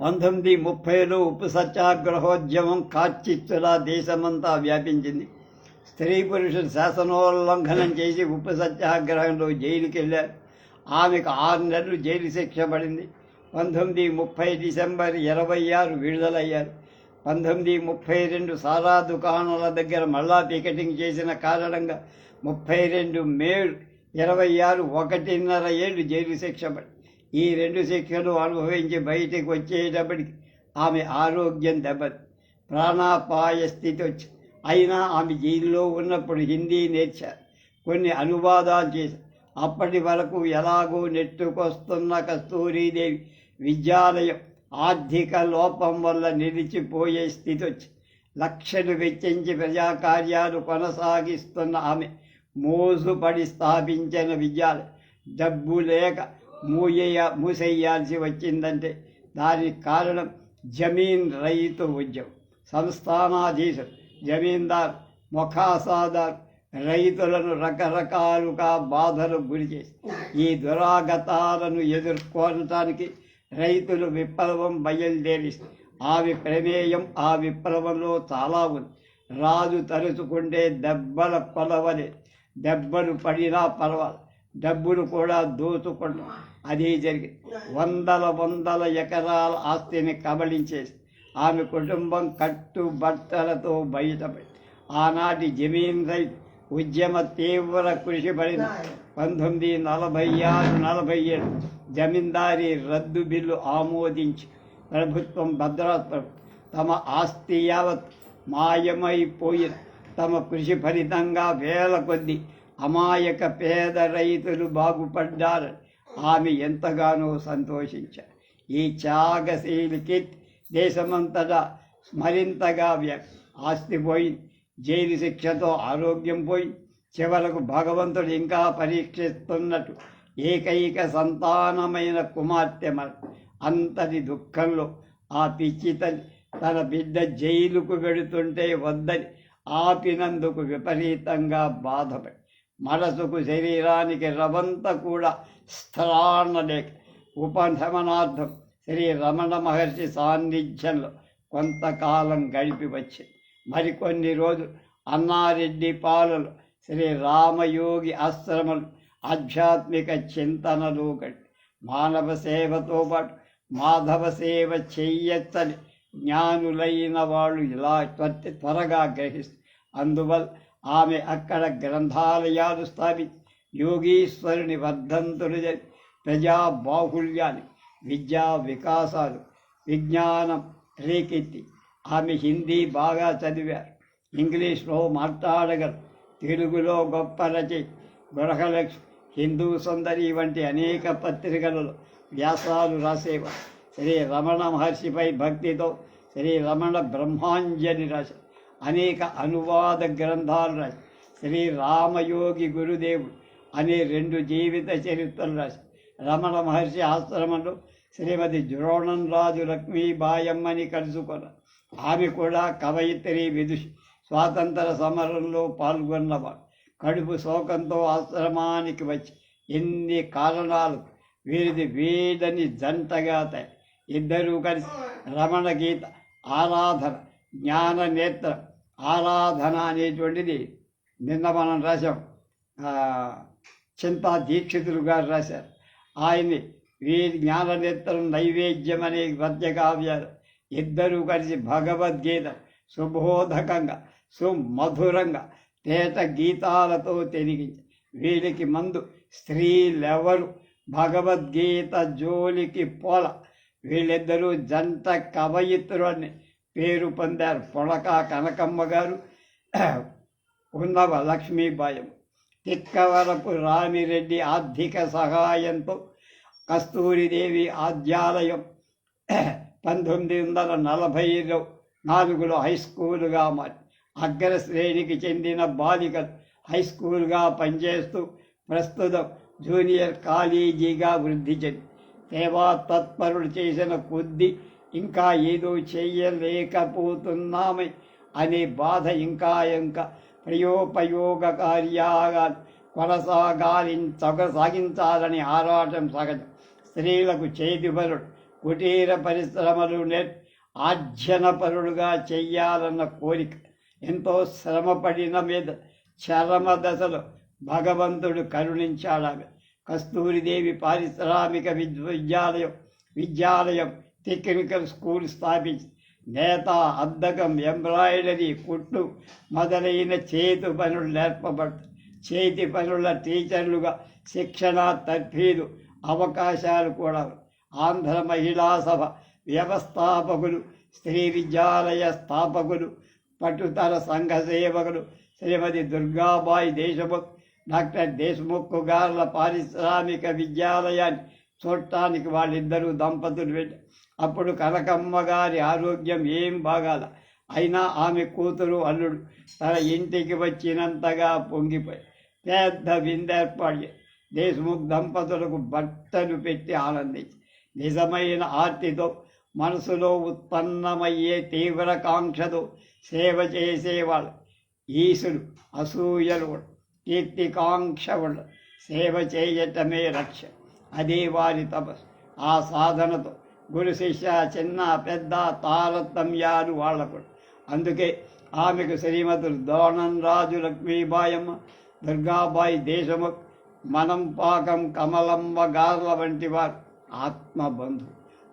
పంతొమ్మిది ముప్పైలో ఉప్పు సత్యాగ్రహోద్యమం కార్చిచ్చులా దేశమంతా వ్యాపించింది. స్త్రీ పురుషులు శాసనోల్లంఘనం చేసి ఉప్పు సత్యాగ్రహంలో జైలుకి వెళ్ళారు ఆమెకు ఆరు నెలలు జైలు శిక్ష పడింది. పంతొమ్మిది ముప్పై డిసెంబర్ ఇరవై ఆరు విడుదలయ్యారు. పంతొమ్మిది ముప్పై రెండు సారా దుకాణాల దగ్గర మళ్ళా పికెటింగ్ చేసిన కారణంగా ముప్పై రెండు మే ఇరవై ఆరు ఒకటిన్నర ఏళ్ళు జైలు శిక్ష పడి ఈ రెండు శిక్షలు అనుభవించి బయటికి వచ్చేటప్పటికి ఆమె ఆరోగ్యం దెబ్బతి ప్రాణాపాయ స్థితి వచ్చి అయినా ఆమె జైల్లో ఉన్నప్పుడు హిందీ నేర్చారు కొన్ని అనువాదాలు చేశారు అప్పటి వరకు ఎలాగో నెట్టుకొస్తున్న కస్తూరీదేవి విద్యాలయం ఆర్థిక లోపం వల్ల నిలిచిపోయే స్థితి వచ్చి లక్షలు వెచ్చించి ప్రజాకార్యాలు కొనసాగిస్తున్న ఆమె మోసుపడి స్థాపించిన విద్యాలయం. డబ్బు లేక మూయ మూసేయాల్సి వచ్చిందంటే దానికి కారణం జమీన్ రైతు ఉద్యమం. సంస్థానాధీశులు జమీందార్ మొఖాసాదార్ రైతులను రకరకాలుగా బాధలు గురి చేసి ఈ దురాగతాలను ఎదుర్కోవటానికి రైతులు విప్లవం బయలుదేరి ఆవి ప్రమేయం ఆ విప్లవంలో చాలా ఉంది. రాజు తలుచుకుంటే దెబ్బల కొలవలేదు దెబ్బలు పడినా పర్వాలి. డబ్బులు కూడా దోచుకుంటాం అదే జరిగింది. వందల వందల ఎకరాల ఆస్తిని కబళించేసి ఆమె కుటుంబం కట్టు బట్టలతో బయటపడి ఆనాటి జమీన్ రైతు ఉద్యమ తీవ్ర కృషి పడింది పంతొమ్మిది నలభై ఆరు నలభై ఏడు జమీందారీ రద్దు బిల్లు ఆమోదించి ప్రభుత్వం భద్రత తమ ఆస్తి యావత్ మాయమైపోయింది. తమ కృషి ఫలితంగా వేల కొద్ది అమాయక పేద రైతులు బాగుపడ్డారు. ఆమె ఎంతగానో సంతోషించారు. ఈ త్యాగశీలికి దేశమంతటా మరింతగా వ్య ఆస్తి పోయింది జైలు శిక్షతో ఆరోగ్యం పోయి చివరకు భగవంతుడు ఇంకా పరీక్షిస్తున్నట్టు ఏకైక సంతానమైన కుమార్తె మన అంతటి దుఃఖంలో ఆ పిచ్చి తల్లి తన బిడ్డ జైలుకు వెడుతుంటే వద్దని ఆపినందుకు విపరీతంగా బాధపడి మనసుకు శరీరానికి రవంత కూడా స్థలానలేక ఉపశమనార్థం శ్రీ రమణ మహర్షి సాన్నిధ్యంలో కొంతకాలం గడిపి వచ్చింది మరికొన్ని రోజులు అన్నారెడ్డి పాలలు శ్రీ రామయోగి ఆశ్రమలు ఆధ్యాత్మిక చింతనలు గడి మానవ సేవతో పాటు మాధవ సేవ చెయ్యొచ్చని జ్ఞానులైన వాళ్ళు ఇలా త్వరగా గ్రహిస్తూ అందువల్ల ఆమె అక్కడ గ్రంథాలయాలు స్థాపించి యోగీశ్వరుని వర్ధంతులు ప్రజా బాహుళ్యాన్ని విద్యా వికాసాలు విజ్ఞానం రేకెత్తి ఆమె హిందీ బాగా చదివారు. ఇంగ్లీష్లో మాట్లాడగలరు. తెలుగులో గొప్ప రచయి గృహలక్ష్మి హిందూ సుందరి వంటి అనేక పత్రికలలో వ్యాసాలు రాసేవారు. శ్రీ రమణ మహర్షిపై భక్తితో శ్రీ రమణ బ్రహ్మాంజని రచ అనేక అనువాద గ్రంథాలు రచ శ్రీ రామయోగి గురుదేవుడు అనే రెండు జీవిత చరిత్రలు రాశారు రమణ మహర్షి ఆశ్రమంలో శ్రీమతి ద్రోణం రాజు లక్ష్మీబాయమ్మని కలుసుకున్న ఆమె కూడా కవయిత్రి విదుషి స్వాతంత్ర సమరంలో పాల్గొన్నవాడు. కడుపు శోకంతో ఆశ్రమానికి వచ్చి ఎన్ని కారణాలు వీరిది వీడని జంటగా తయారు ఇద్దరూ కలిసి రమణ గీత ఆరాధన జ్ఞాన నేత్ర ఆరాధన అనేటువంటిది నిన్న మనం రాశాం. చింతా దీక్షితులు గారు రాశారు. ఆయన్ని వీరి జ్ఞాననేత్రం నైవేద్యం అనే మధ్య కావ్యాలు ఇద్దరూ కలిసి భగవద్గీత సుబోధకంగా సుమధురంగా తేట గీతాలతో తెలిగించి వీరికి మందు స్త్రీలెవరు? భగవద్గీత జోలికి పోల వీళ్ళిద్దరూ జంట కవయిత్రులు అని పేరు పొందారు పొలక కనకమ్మ గారు. ఉన్నవ లక్ష్మీబాయం తిక్కవరపు రామిరెడ్డి ఆర్థిక సహాయంతో కస్తూరిదేవి ఆద్యాలయం పంతొమ్మిది వందల నలభైలో నాలుగులో హై స్కూలుగా మారి అగ్రశ్రేణికి చెందిన బాలికలు హై స్కూల్గా పనిచేస్తూ ప్రస్తుతం జూనియర్ కాలేజీగా వృద్ధి చెంది సేవా తత్పరులు చేసిన కొద్ది ఇంకా ఏదో చేయలేకపోతున్నామే అనే బాధ ఇంకా ఇంకా ప్రయోపయోగ కార్యాలు కొనసాగాలి సాగించాలని ఆరాటం సహజం. స్త్రీలకు చేతిపరుడు కుటీర పరిశ్రమలు నేర్ ఆజ్యనపరుడుగా చెయ్యాలన్న కోరిక ఎంతో శ్రమపడిన మీద చరమ దశలో భగవంతుడు కరుణించాడామె. కస్తూరిదేవి పారిశ్రామిక విద్ విద్యాలయం విద్యాలయం టెక్నికల్ స్కూల్ స్థాపించి నేత అద్దకం ఎంబ్రాయిడరీ కుట్టు మొదలైన చేతి పనులు నేర్పబడు చేతి పనుల టీచర్లుగా శిక్షణ తర్ఫీదు అవకాశాలు కూడా ఆంధ్ర మహిళా సభ వ్యవస్థాపకులు స్త్రీ విద్యాలయ స్థాపకులు పట్టుదల సంఘ సేవకులు శ్రీమతి దుర్గాబాయి దేశభక్తి డాక్టర్ దేశ్ముఖ్ గారుల పారిశ్రామిక విద్యాలయాన్ని చూడటానికి వాళ్ళిద్దరూ దంపతులు పెట్టి అప్పుడు కనకమ్మ గారి ఆరోగ్యం ఏం బాగాల. అయినా ఆమె కూతురు అల్లుడు తన ఇంటికి వచ్చినంతగా పొంగిపోయి పెద్ద విందేర్పాటు దేశ్ముఖ్ దంపతులకు బట్టలు పెట్టి ఆనందించి నిజమైన ఆర్తితో మనసులో ఉత్పన్నమయ్యే తీవ్ర కాంక్షతో సేవ చేసేవాళ్ళు. ఈశుడు అసూయలు కీర్తికాంక్షలు సేవ చేయటమే రక్ష. అదే వారి తపస్సు. ఆ సాధనతో గురు శిష్య చిన్న పెద్ద తారతమ్యాలు వాళ్ళకు అందుకే ఆమెకు శ్రీమతులు దోణం రాజు లక్ష్మీబాయమ్మ దుర్గాబాయి దేశముఖ్ మనంపాకం కమలమ్మ గార్ల వంటి వారు ఆత్మబంధు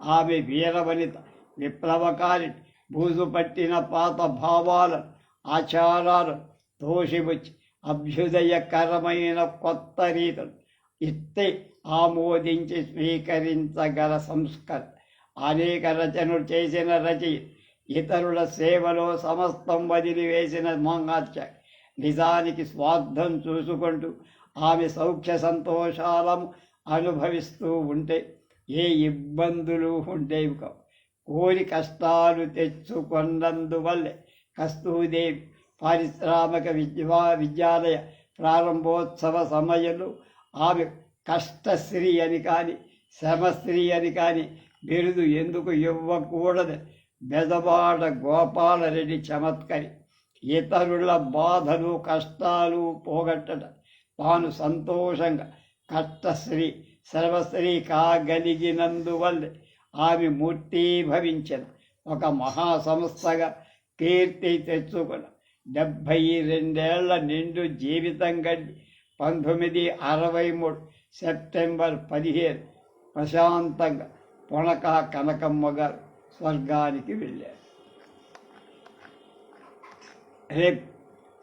ఆమె వీరవనిత విప్లవకారి బూజు పట్టిన పాత భావాలను ఆచారాలు తోసిపుచ్చి అభ్యుదయకరమైన కొత్త రీతులు. ఇస్తే ఆమోదించి స్వీకరించగల సంస్కరణ అనేక రచనలు చేసిన రచయి ఇతరుల సేవలో సమస్తం వదిలివేసిన మంగాచ నిజానికి స్వార్థం చూసుకుంటూ ఆమె సౌఖ్య సంతోషాలను అనుభవిస్తూ ఉంటే ఏ ఇబ్బందులు ఉండేవి కావు కోరి కష్టాలు తెచ్చుకున్నందువల్లే కస్తూదేవి పారిశ్రామిక విద్యా విద్యాలయ ప్రారంభోత్సవ సమయంలో. ఆమె కష్టశ్రీ అని కానీ శ్రమశ్రీ అని కానీ బిరుదు ఎందుకు ఇవ్వకూడదు? బెదవాడ గోపాలరెడ్డి చమత్కరి. ఇతరుల బాధలు కష్టాలు పోగొట్టడం తాను సంతోషంగా కష్టశ్రీ సర్వశ్రీ కాగలిగినందువల్ల ఆమె మూర్తీభవించిన. ఒక మహాసంస్థగా కీర్తి తెచ్చుకున్న డెబ్భై రెండేళ్ళ నిండు జీవితం గడి పంతొమ్మిది అరవై మూడు సెప్టెంబర్ పదిహేను ప్రశాంతంగా పొనక కనకమ్మ గారు స్వర్గానికి వెళ్ళారు. రేపు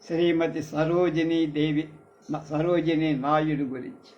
శ్రీమతి సరోజినీ దేవి సరోజినీ నాయుడు గురించి.